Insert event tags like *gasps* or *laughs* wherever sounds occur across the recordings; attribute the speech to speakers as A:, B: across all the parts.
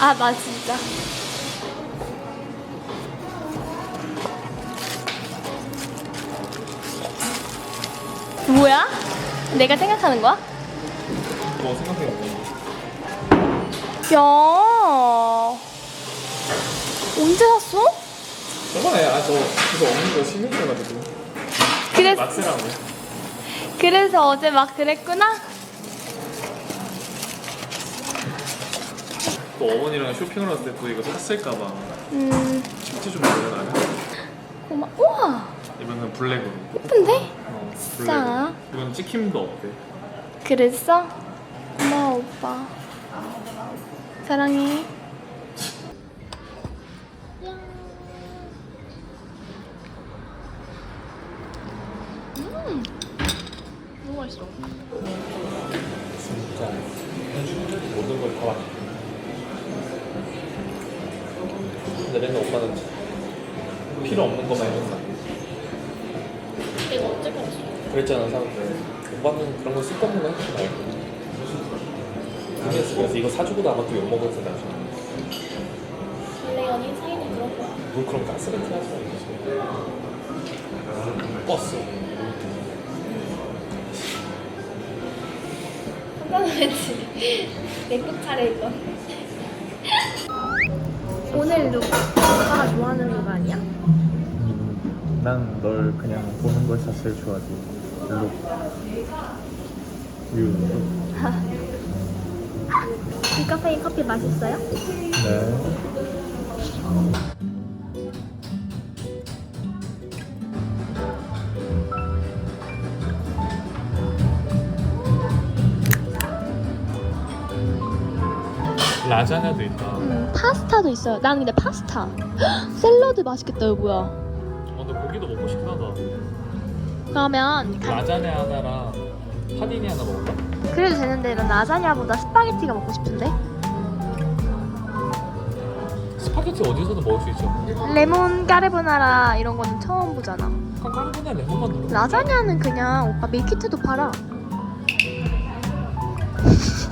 A: 아, 나 진짜. 뭐야? 내가 생각하는 거야?
B: 뭐 생각해볼게.
A: 야. 언제 샀어?
B: 저번에 아저 그거 없는 거 신경 써가지고. 막스라고.
A: 그래서 어제 막 그랬구나?
B: 또 어머니랑 쇼핑을 왔을 때 또 이거 샀을까봐
A: 음,
B: 침체 좀 내려놔요.
A: 고마. 우와,
B: 이번엔 블랙으로.
A: 예쁜데?
B: 어,
A: 진짜?
B: 블랙으로. 이건 찍힘도 없대.
A: 그랬어? 고마워, 오빠. 사랑해. 음.
B: 진짜 모든 걸다 왔네. 근 데 맨날 오빠는 필요 없는 것만 해준다.
A: 이거 언제 그랬어?
B: 그랬잖아 사람들. 오빠는 그런 거 쓸데없는 거 하지 말고. 그래서 그래서 이거 사주고도 아마 또 욕먹었어 나중에.
A: 원래 연인 사이는 그런 거야.
B: 뭘 그런 가스레트 하지 말고. 버스.
A: 깜깜했지. *laughs* 내국 차례 이거. 오늘 룩 오빠가 좋아하는 룩 아니야?
B: 난널 그냥 보는 걸 자체를 좋아하지. 룩. 유. *laughs*
A: 이 카페인 커피 맛있어요?
B: 네. 라자냐도 있다.
A: 음, 파스타도 있어요. 나는 근데 파스타. 헉, *gasps* 샐러드 맛있겠다, 여보야.
B: 어, 근데 고기도 먹고 싶긴 하다.
A: 그러면
B: 라자냐 하나랑 파디니 하나 먹을까?
A: 그래도 되는데 난 라자냐보다 스파게티가 먹고 싶은데.
B: 스파게티 어디서도 먹을 수 있죠.
A: 레몬 까르보나라 이런 거는 처음 보잖아.
B: 약간 까르보나 레몬만 넣어.
A: 라자냐는 그냥 오빠 밀키트도 팔아. *laughs*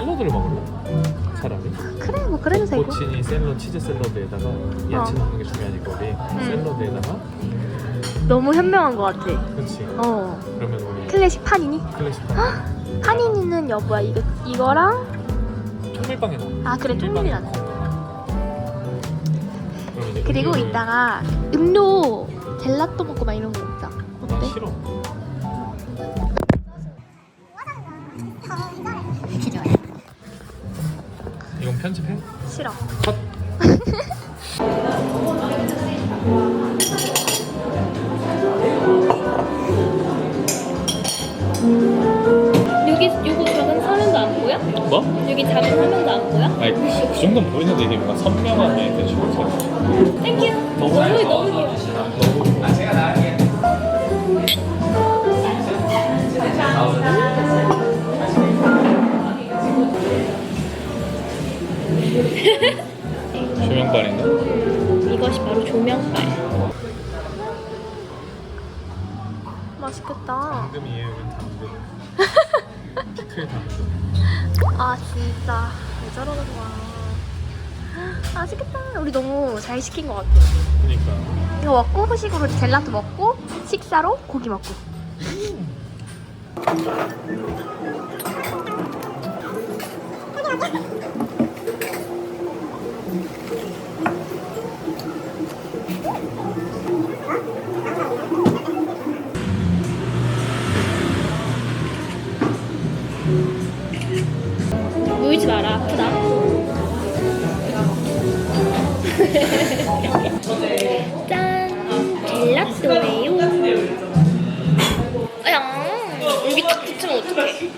B: 샐러드를 먹을래? 차라리.
A: 그래, 뭐 그래도 되고.
B: 코치니 샐러드 치즈 샐러드에다가 야채
A: 어.
B: 넣는 게 중요하니까 우리 샐러드에다가
A: 너무 현명한 것 같아.
B: 그렇지.
A: 어.
B: 그러면 우리
A: 클래식 파니니?
B: 클래식 파
A: 파니니는 여보야 이거 이거랑
B: 통밀빵에 넣어.
A: 아 그래.
B: 그럼 이제
A: 그리고 이따가 음료 젤라또 먹고 막 이런 거 먹자.
B: 난
A: 어때?
B: 싫어.
A: 싫어.
B: 컷. *laughs*
A: 여기 요거 작은 화면도 안 보여?
B: 뭐?
A: 여기 작은 화면도 안 보여?
B: 아니 그 정도는 보이는데 이게 뭔가 좋을 것 같아.
A: 땡큐. 너무 너무 귀여워.
B: 너무 조명빨인가?
A: 아 진짜 왜 저러는 거야. 맛있겠다. 우리 너무 잘 시킨 것 같아.
B: 그니까.
A: 이거 먹고 후식으로 젤라또 먹고 식사로 고기 먹고. 딱 붙으면 어떡해?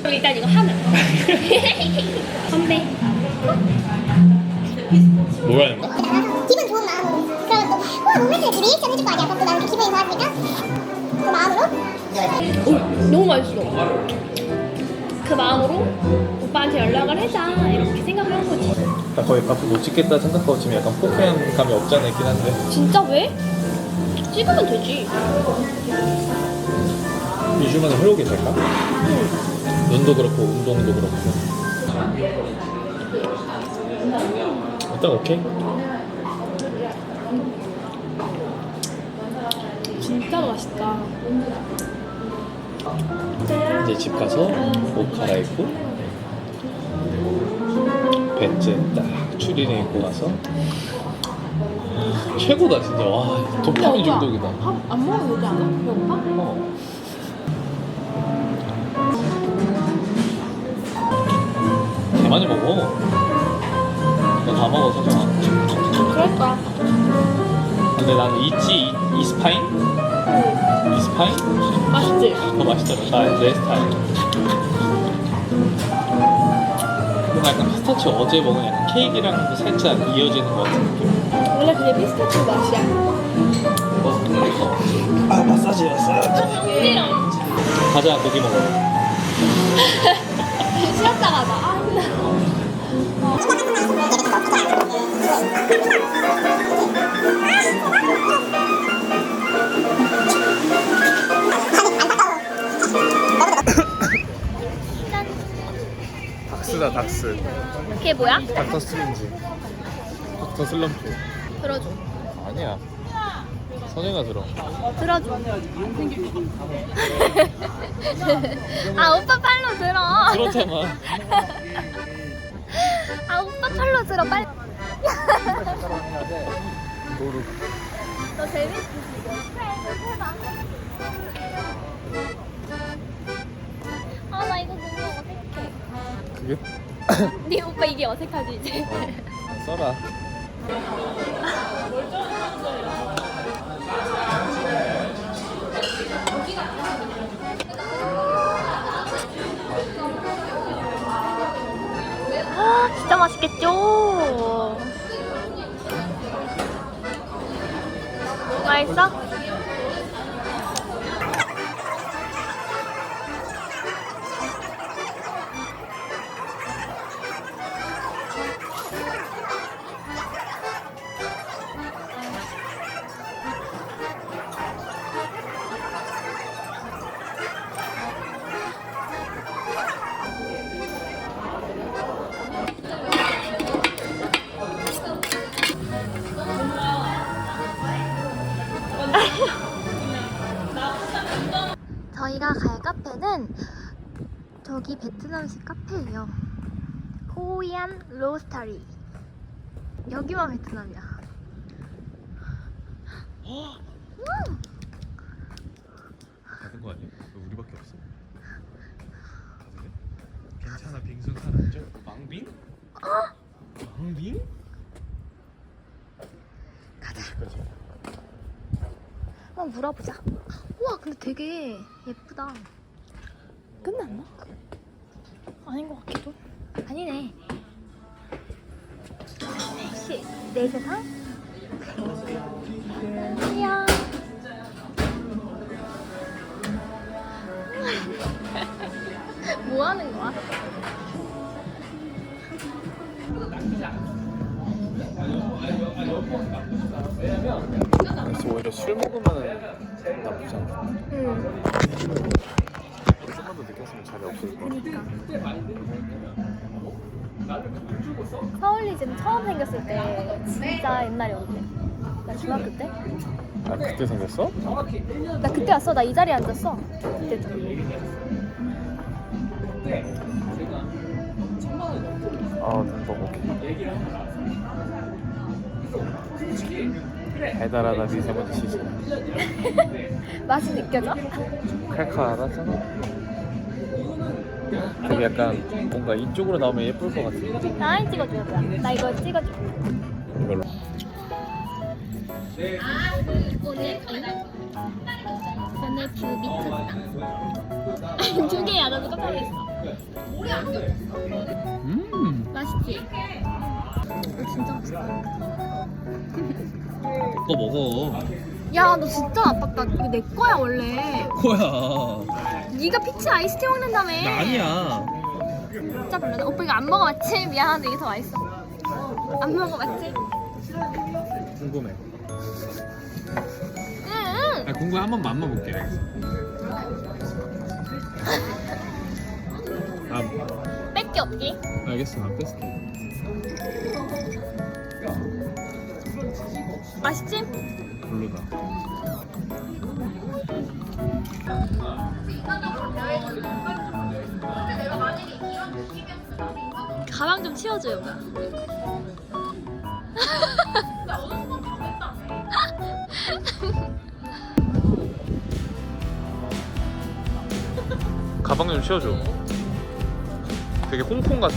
A: 그럼 일단 이거 하나.
B: 있는 거야?
C: 기분 좋은 마음으로 그러면 또 와, 로맨스 이렇게 리액션 해줄 거 아니야 그럼 또 나는 기분이 좋아지니까 그 마음으로
A: 오, 너무 맛있어. 그 마음으로 오빠한테 연락을 해자 이렇게 생각을 한 거지.
B: 나 거의 밥을 못 찍겠다 생각하고 지금 약간 포크한 감이 없지 않아 있긴 한데
A: 진짜 왜? 찍으면 되지.
B: 2주만에 홀로 괜찮을까? 눈도 그렇고 운동도 그렇고 일단 오케이
A: 진짜 맛있다.
B: 이제 집 가서 옷 갈아입고 벤츠 딱 추리닝 입고 가서 최고다 진짜 와 도파민 중독이다
A: 밥 안 먹어도 되지 않아? 배고파?
B: 어. 개 많이 먹어 너다 먹어 서정아
A: 그럴 거야.
B: 근데 나는 있지 이- 이스파인? 이스파인?
A: 맛있지?
B: 그거 맛있더라 나내 스타일 뭔가 약간 피스타치오 어제 먹은 약간 케이크랑 살짝 이어지는 것 같은 느낌
A: 원래 그게 피스타치오 맛이야.
B: 아 마사지 마사지 가자 고기 먹어
A: 쉬었다 가자. 아, 힘들어.
B: 닥스
A: 그게 뭐야?
B: 닥터 스트레인지 닥터 슬럼프
A: 들어줘.
B: 아니야 선영아 들어
A: 들어줘. *laughs* 아, 오빠 팔로 들어.
B: 그렇잖아 *laughs*
A: 아, 오빠 팔로 들어, 빨리. *laughs*
B: 노루
A: 너 재밌지, 지금? 해봐. 아, 나 이거 너무 어색해.
B: 그게
A: 네 오빠 이게 어색하지, 이제?
B: 어, 써라
A: 아, 진짜 맛있겠죠? 맛있어? 베트남식 카페예요. 코리안 로스터리. 여기만 베트남이야. 음!
B: 받은 거 아니야? 왜 우리밖에 없어? 가도 돼? 괜찮아 빙순 사놨죠? 망빙? 망빙?
A: 가자. 한번 물어보자. 우와, 근데 되게 예쁘다. 끝났나? 아닌 것 같기도. 아니네. 혹시 내 세상? 안녕. 뭐 하는 거야?
B: 그래서 오히려 술 먹으면 나쁘지 않아
A: 응.
B: 자리 없을 거야
A: 그니까. 서울리즘 처음 생겼을 때 진짜 옛날이었는데. 나 중학교 때?
B: 아 그때 생겼어?
A: 나 그때 왔어. 나 이 자리에 앉았어. 그때도.
B: 아 눈떠보게 달달하다 미세먼지 시즌 *laughs*
A: 맛이 느껴져?
B: 칼칼하잖아 되게 약간 뭔가 이쪽으로 나오면 예쁠 것 같은
A: 나이 찍어줘야 돼. 나 이거 찍어줘.
B: 이걸로
A: 오늘 오늘 뷰 미쳤다. *laughs* 두 개야. 나도 깜짝했어.
B: 음
A: 맛있지? 이거 진짜 맛있다.
B: 또 먹어
A: 야, 너 진짜 나빴다. 이거 내 거야 원래.
B: 뭐야
A: 네가 피치 아이스티 먹는다며.
B: 나 아니야
A: 진짜 별로다. 오빠 이거 안 먹어봤지? 미안한데 이게 더 맛있어. 안 먹어봤지?
B: 궁금해
A: 응.
B: 아 궁금해 한번 맛만 볼게 알겠어 아
A: 뺄게 없기.
B: 알겠어 안 뺐을게
A: 맛있지?
B: 별로다.
A: 가방 좀 치워줘요.
B: 가방 좀 씌워줘. 되게 홍콩 같아